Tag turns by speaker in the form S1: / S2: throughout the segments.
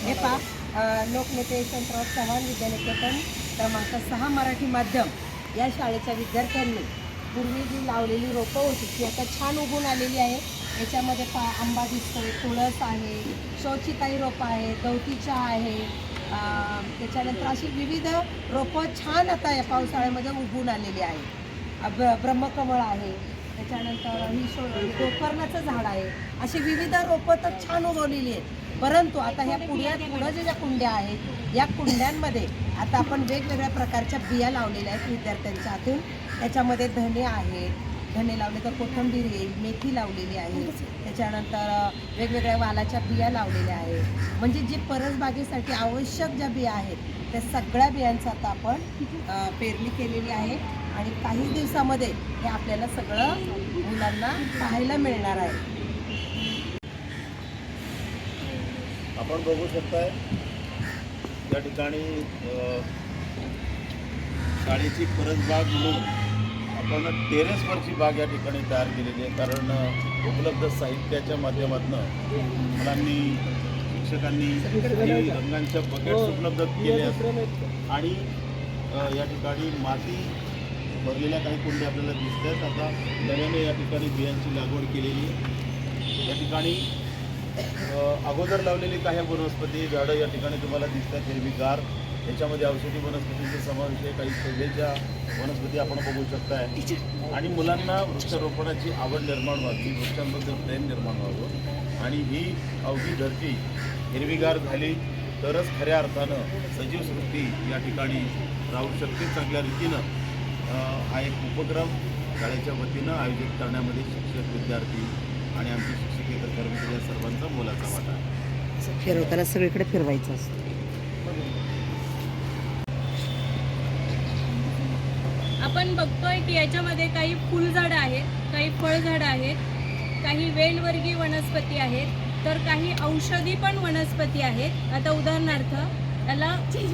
S1: हे पहा अ, लोकनेते यशवंतराव चव्हाण विद्यानिकेतन क्रमांक सहा मराठी माध्यम या शाळेच्या विद्यार्थ्यांनी पूर्वी जी लावलेली रोपं होती ती आता छान उगून आलेली आहे याच्यामध्ये पा आंबा दिसतोय तुळस आहे शोची काही रोपं आहे गवती चहा आहे. त्याच्यानंतर अशी विविध रोपं छान आता या पावसाळ्यामध्ये उगून आलेली आहे ब्र ब्रह्मकमळ आहे त्याच्यानंतर ही शो गोकर्णाचं झाड आहे. अशी विविध रोपं तर छान उगवलेली आहेत. परंतु आता ह्या पुढ्या पुढं जे ज्या कुंड्या आहेत या कुंड्यांमध्ये आता आपण वेगवेगळ्या प्रकारच्या बिया लावलेल्या आहेत विद्यार्थ्यांच्या हातून. त्याच्यामध्ये धने आहेत. धने लावले तर कोथिंबीर येईल मेथी लावलेली आहे. त्याच्यानंतर वेगवेगळ्या वालाच्या बिया लावलेल्या आहेत. म्हणजे जी परसबागेसाठी आवश्यक ज्या बिया आहेत त्या सगळ्या बियांचं आता आपण पेरणी केलेली आहे. आणि काही दिवसामध्ये हे आपल्याला सगळं मुलांना पाहायला मिळणार आहे.
S2: आपण बघू शकताय या ठिकाणी शाळेची परसबाग म्हणून आपण टेरेसवरची बाग या ठिकाणी तयार केलेली आहे. कारण उपलब्ध साहित्याच्या माध्यमातून मुलांनी शिक्षकांनी काही रंगांच्या बकेट्स उपलब्ध केल्या आणि या ठिकाणी माती भरलेल्या काही कुंड्या आपल्याला दिसत आहेत आता नव्याने या ठिकाणी बियांची लागवड केलेली या ठिकाणी अगोदर लावलेली काही वनस्पती झाडं या ठिकाणी तुम्हाला दिसतात. हिरवीगार याच्यामध्ये औषधी वनस्पतींचा समावेश आहे. काही शोभेच्या वनस्पती आपण बघू शकताय. आणि मुलांना वृक्षारोपणाची आवड निर्माण व्हावी. वृक्षांबद्दल प्रेम निर्माण व्हावं. आणि ही अवघी धरती हिरवीगार झाली तरच खऱ्या अर्थानं सजीव सृष्टी या ठिकाणी राहू शकते. चांगल्या रीतीनं हा एक उपक्रम शाळेच्या वतीनं आयोजित करण्यामध्ये शिक्षक विद्यार्थी आणि आमचे शिक्षकेतर कर्मचारी या सर्वांचा मोलाचा वाटा आहे.
S1: फिरवताना सगळीकडे फिरवायचं असतं.
S3: आपण बघतोय की याच्यामध्ये काही फुलझाडं आहेत काही फळझाडं आहेत काही वेलवर्गीय वनस्पती आहेत तर काही औषधी पण वनस्पती आहेत. आता उदाहरणार्थ याला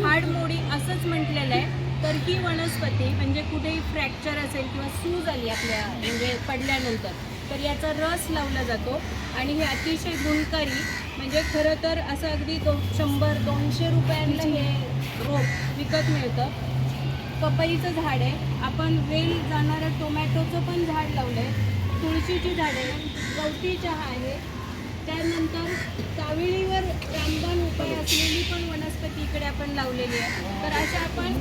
S3: हाडमोडी असंच म्हटलेलं आहे. तर ही वनस्पती म्हणजे कुठेही फ्रॅक्चर असेल किंवा सूज आली आपल्या म्हणजे पडल्यानंतर तर याचा रस लावला जातो. आणि हे अतिशय गुणकारी म्हणजे खरं तर असं अगदी दो शंभर दोनशे रुपयांना हे रोप विकत मिळतं. पपईचं झाड आहे. आपण वेल जाणारं टोमॅटोचं पण झाड लावलं आहे तुळशीची झाडे गवती चहा आहे. त्यानंतर काविळीवर रामबाण उपाय असलेली पण वनस्पती इकडे आपण लावलेली आहे. तर अशा आपण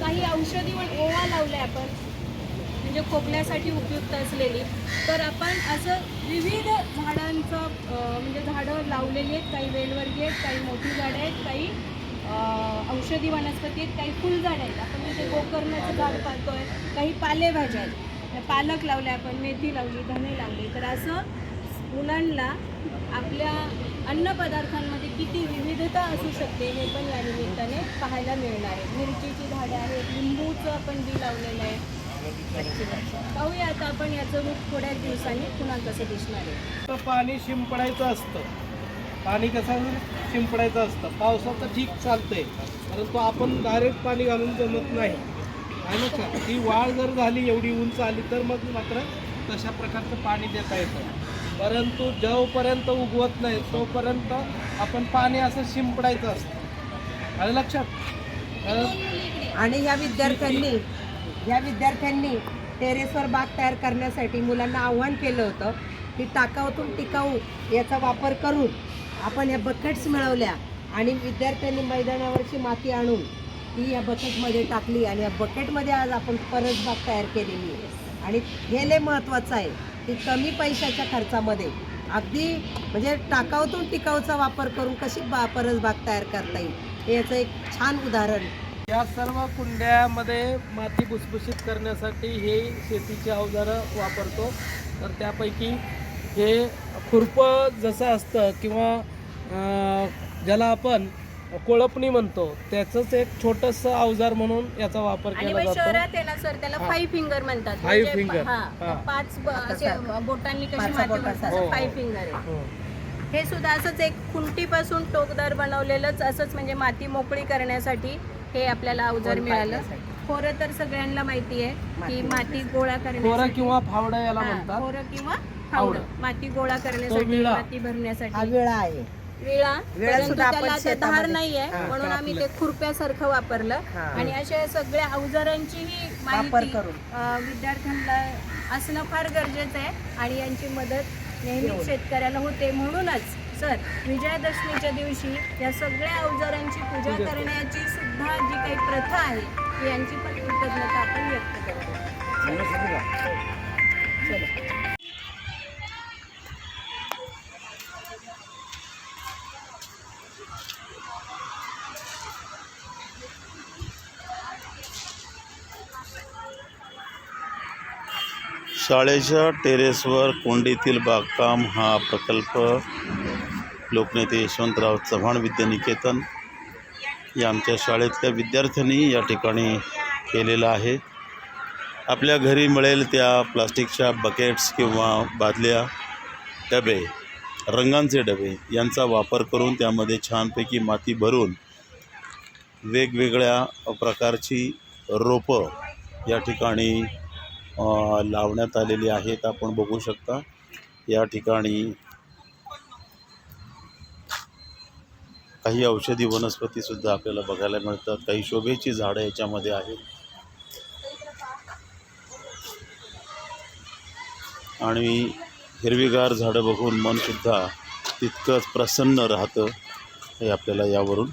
S3: काही औषधी वन ओवा लावले आपण म्हणजे खोकल्यासाठी उपयुक्त असलेली. तर आपण असं विविध झाडांचं म्हणजे झाडं लावलेली आहेत. काही वेलवर्गीय आहेत काही मोठी झाडं आहेत काही औषधी वनस्पती आहेत काही फुलझाडं आहेत. आपण म्हणजे गोकर्णाचं झाड पाहतोय काही पालेभाज्या आहेत. पालक लावले आपण मेथी लावली धने लावली. तर असं मुलांना आपल्या अन्नपदार्थांमध्ये किती विविधता असू शकते हे पण या निमित्ताने पाहायला मिळणार आहे. मिरचीची झाडं आहेत लिंबूचं आपण बी लावलेलं आहे. पाहूया आता आपण याचं रूप थोड्या दिवसांनी पुन्हा कसं दिसणार आहे.
S4: पाणी शिंपडायचं असतं. पाणी कसं शिंपडायचं असतं. पावसाचं ठीक चालतंय. परंतु आपण डायरेक्ट पाणी घालून जमत नाही. आहे ना का वाढ जर झाली एवढी उंच आली तर मग मात्र तशा प्रकारचं पाणी देता येतं. परंतु जोपर्यंत उगवत नाही तोपर्यंत आपण पाणी असं शिंपडायचं असतं. आलं लक्षात? कारण
S1: आणि या विद्यार्थ्यांनी ह्या विद्यार्थ्यांनी टेरेसवर बाग तयार करण्यासाठी मुलांना आव्हान केलं होतं की टाकाऊतून टिकाऊ याचा वापर करून आपण ह्या बकेट्स मिळवल्या आणि विद्यार्थ्यांनी मैदानावरची माती आणून ती या बकेटमध्ये टाकली आणि या बकेटमध्ये आज आपण परसबाग तयार केलेली आहे. आणि हे लय महत्त्वाचं आहे. की कमी पैशाच्या खर्चामध्ये अगदी म्हणजे टाकाऊतून टिकाऊचा वापर करून कशी बा परसबाग तयार करता येईल हे याचं एक छान उदाहरण.
S4: या सर्व कुंड्यामध्ये माती भुसभुशीत करण्यासाठी हे शेतीची अवजारं वापरतो. तर त्यापैकी हे खुरपं जसं असतं किंवा ज्याला आपण कोळपणी म्हणतो त्याचंच एक छोटंसं अवजार म्हणून याचा वापर
S3: आणि
S4: केला जातो
S3: शहरात आहे ना सर त्याला
S4: हा.
S3: फाईव्ह फिंगर म्हणतात
S4: Five
S3: म्हणजे
S4: finger.
S3: हा,
S4: हा.
S3: पाच ब- असे बोटांनी कशी
S1: पाचा
S3: माती
S1: बोटाचा.
S3: भरतात
S4: हो, हो.
S3: फाईव्ह फिंगर आहे
S4: हो.
S3: हे सुद्धा असंच एक खुंटीपासून टोकदार बनवलेलंच असंच म्हणजे माती मोकळी करण्यासाठी हे आपल्याला अवजार मिळालं. खोरं तर सगळ्यांना माहिती आहे की
S1: माती
S3: माती गोळा
S4: खोरं
S3: करण्यासाठी
S4: किंवा फावडं याला
S3: हा,
S4: म्हणतात
S3: खोरं किंवा फावडं
S1: फावडं.
S3: माती गोळा करण्यासाठी
S4: विळा.
S3: माती
S1: हा
S3: भरण्यासाठी
S1: वेळा आहे
S3: विळा
S1: विळा
S3: परंतु
S1: सुद्धा आपण
S3: त्याला आता धार
S1: शेतामध्ये-
S3: नाहीये
S1: हा,
S3: म्हणून आम्ही ते. खुरप्यासारखं वापरलं
S1: हा.
S3: आणि अशा सगळ्या अवजारांचीही
S1: वापर
S3: माहिती
S1: करून.
S3: अं, विद्यार्थ्यांना असणं फार गरजेचं आहे आणि यांची मदत नेहमी
S1: एवढं.
S3: शेतकऱ्याला होते म्हणूनच सर विजयादशमीच्या दिवशी या सगळ्या अवजारांची पूजा
S4: पूजा
S3: करण्याची सुद्धा जी काही प्रथा आहे ती यांची पण कृतज्ञता आपण व्यक्त करतो
S1: चलो
S2: शाळेच्या टेरेसवर कोंडीतील बागकाम हा प्रकल्प लोकनेते यशवंतराव चव्हाण विद्यानिकेतन या आमच्या शाळेतल्या विद्यार्थ्यांनी या ठिकाणी केलेला आहे. आपल्या घरी मिळेल त्या प्लास्टिकच्या बकेट्स किंवा बादल्या डबे रंगांचे डबे यांचा वापर करून त्यामध्ये छानपैकी माती भरून वेगवेगळ्या प्रकारची रोपं या ठिकाणी लावण्यात आलेली आहेत. आपण बघू शकता या ठिकाणी काही औषधी वनस्पतीसुद्धा आपल्याला बघायला मिळतात. काही शोभेची झाडं याच्यामध्ये आहेत. आणि हिरवीगार झाडं बघून मनसुद्धा तितकंच प्रसन्न राहतं हे आपल्याला यावरून